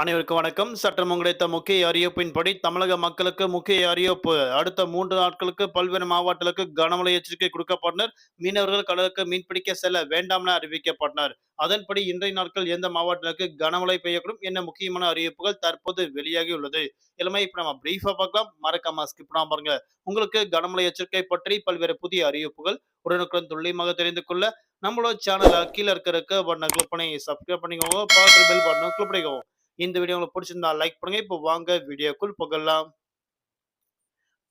அனைவருக்கும் வணக்கம். சற்றம் கிடைத்த முக்கிய அறிவிப்பின்படி தமிழக மக்களுக்கு முக்கிய அறிவிப்பு. அடுத்த மூன்று நாட்களுக்கு பல்வேறு மாவட்டங்களுக்கு கனமழை எச்சரிக்கை கொடுக்கப்பட்டனர். மீனவர்கள் கடலுக்கு மீன்பிடிக்க செல்ல வேண்டாம் என அறிவிக்கப்பட்டனர். அதன்படி இன்றைய நாட்கள் எந்த மாவட்டங்களுக்கு கனமழை பெய்யக்கூடும் என்ன முக்கியமான அறிவிப்புகள் தற்போது வெளியாகி உள்ளது எல்லாமே இப்ப நம்ம பிரீஃபா பார்க்கலாம். மறக்காம ஸ்கிப் பண்ணாம பாருங்க. உங்களுக்கு கனமழை எச்சரிக்கை பற்றி பல்வேறு புதிய அறிவிப்புகள் உடனுக்குடன் துல்லியமாக தெரிந்து கொள்ள நம்மளோட சேனலை கீழே இருக்கிற பட்டனை கிளிக் பண்ணி சப்ஸ்கிரைப் பண்ணிக்கோங்க. பக்கத்தில் பெல் பட்டனை கிளிக் பண்ணிக்கோங்க. இந்த வீடியோ உங்களுக்கு பிடிச்சிருந்தா லைக் பண்ணுங்க. இப்போ வாங்க வீடியோக்குள் புகழலாம்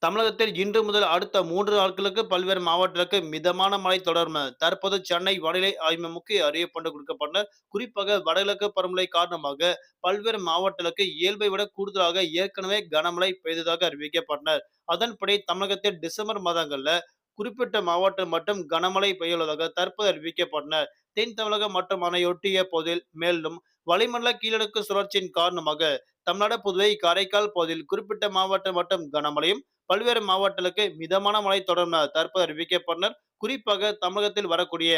தமிழகத்தில் இன்று முதல் அடுத்த மூன்று நாட்களுக்கு பல்வேறு மாவட்டங்களுக்கு மிதமான மழை தொடரும். தற்போது சென்னை வானிலை ஆய்வு முக்கிய அறிவிப்பு கொடுக்கப்பட்ட குறிப்பாக வடகிழக்கு பருவமழை காரணமாக பல்வேறு மாவட்டங்களுக்கு இயல்பை விட கூடுதலாக ஏற்கனவே கனமழை பெய்ததாக அறிவிக்கப்பட்டனர். அதன்படி தமிழகத்தில் டிசம்பர் மாதங்கள்ல குறிப்பிட்ட மாவட்டம் மட்டும் கனமழை பெய்யுள்ளதாக தற்போது அறிவிக்கப்பட்டனர் தென் தமிழகம் மற்றும் அணையொட்டிய பகுதியில் மேலும் வளிமண்டல கீழடுக்கு சுழற்சியின் காரணமாக தமிழ்நாடு புதுவை காரைக்கால் பகுதியில் குறிப்பிட்ட மாவட்டம் மட்டும் கனமழையும் பல்வேறு மாவட்டங்களுக்கு மிதமான மழை தொடரும் தற்போது அறிவிக்கப்பட்டனர். குறிப்பாக தமிழகத்தில் வரக்கூடிய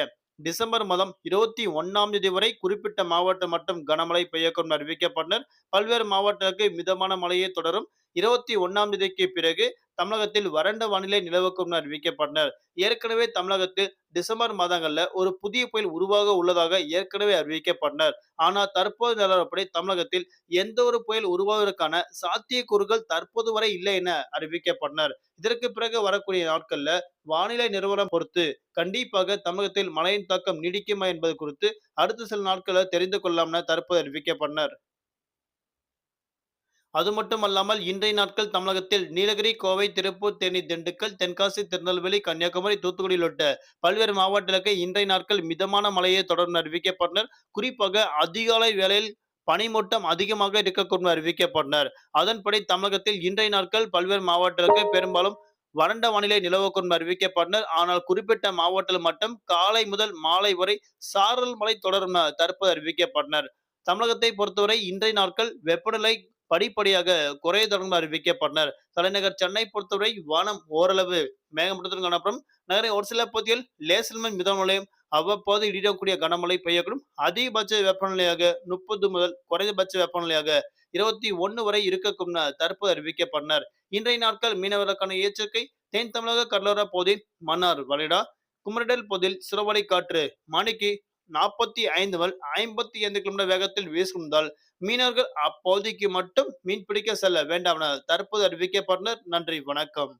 டிசம்பர் மாதம் இருபத்தி ஒன்னாம் தேதி வரை குறிப்பிட்ட மாவட்டம் மட்டும் கனமழை பெய்யக்கும் அறிவிக்கப்பட்டனர். பல்வேறு மாவட்டங்களுக்கு மிதமான மழையே தொடரும். இருபத்தி ஒன்னாம் தேதிக்கு பிறகு தமிழகத்தில் வறண்ட வானிலை நிலவுக்கும் அறிவிக்கப்பட்டனர். ஏற்கனவே தமிழகத்தில் டிசம்பர் மாதங்கள்ல ஒரு புதிய புயல் உருவாக உள்ளதாக ஏற்கனவே அறிவிக்கப்பட்டனர். ஆனால் தற்போது நிலவரப்படி தமிழகத்தில் எந்த ஒரு புயல் உருவாவதற்கான சாத்தியக்கூறுகள் தற்போது வரை இல்லை என அறிவிக்கப்பட்டனர். இதற்கு பிறகு வரக்கூடிய நாட்கள்ல வானிலை நிறுவனம் பொறுத்து கண்டிப்பாக தமிழகத்தில் மழையின் தாக்கம் நீடிக்குமா என்பது குறித்து அடுத்த சில நாட்களில் தெரிந்து கொள்ளலாம் தற்போது அறிவிக்கப்பட்டனர். அது மட்டுமல்லாமல் இன்றைய நாட்கள் தமிழகத்தில் நீலகிரி கோவை திருப்பூர் தேனி திண்டுக்கல் தென்காசி திருநெல்வேலி கன்னியாகுமரி தூத்துக்குடி உள்ளிட்ட பல்வேறு மாவட்டங்களுக்கு இன்றைய நாட்கள் மிதமான மழையை தொடர்ந்து அறிவிக்கப்பட்டனர். குறிப்பாக அதிகாலை வேளையில் பனிமூட்டம் அதிகமாக இருக்கக்கூடும் அறிவிக்கப்பட்டனர். அதன்படி தமிழகத்தில் இன்றைய நாட்கள் பல்வேறு மாவட்டங்களுக்கு பெரும்பாலும் வறண்ட வானிலை நிலவக்கூடும் அறிவிக்கப்பட்டனர். ஆனால் குறிப்பிட்ட மாவட்டத்தில் மட்டும் காலை முதல் மாலை வரை சாரல் மழை தொடரும் தற்போது அறிவிக்கப்பட்டனர். தமிழகத்தை பொறுத்தவரை இன்றைய நாட்கள் வெப்பநிலை படிப்படியாக குறைய தொடர்ந்து அறிவிக்கப்பட்டனர். தலைநகர் சென்னை பொறுத்தவரை வானம் ஓரளவு மேகமூட்டத்துடன் காணப்படும். நகரின் ஒரு சில பகுதியில் லேசல்மன் மிதமலையும் அவ்வப்போது இடிடக்கூடிய கனமழை பெய்யக்கூடும். அதிகபட்ச வெப்பநிலையாக முப்பது முதல் குறைந்தபட்ச வெப்பநிலையாக இருபத்தி ஒன்று வரை இருக்கக்கும் தற்போது அறிவிக்கப்பட்டனர். இன்றைய நாட்கள் மீனவர்களுக்கான எச்சரிக்கை தென் தமிழக கடலோர பகுதி மன்னார் வளைடா குமரடல் பகுதியில் சிறுவலை காற்று மணிக்கு நாற்பத்தி ஐந்து முதல் ஐம்பத்தி ஐந்து கிலோமீட்டர் வேகத்தில் வீசுகின்றால் மீனவர்கள் அப்பகுதிக்கு மட்டும் மீன் பிடிக்க செல்ல வேண்டாம் என தற்போது அறிவிக்கப்பட்டனர் நன்றி வணக்கம்.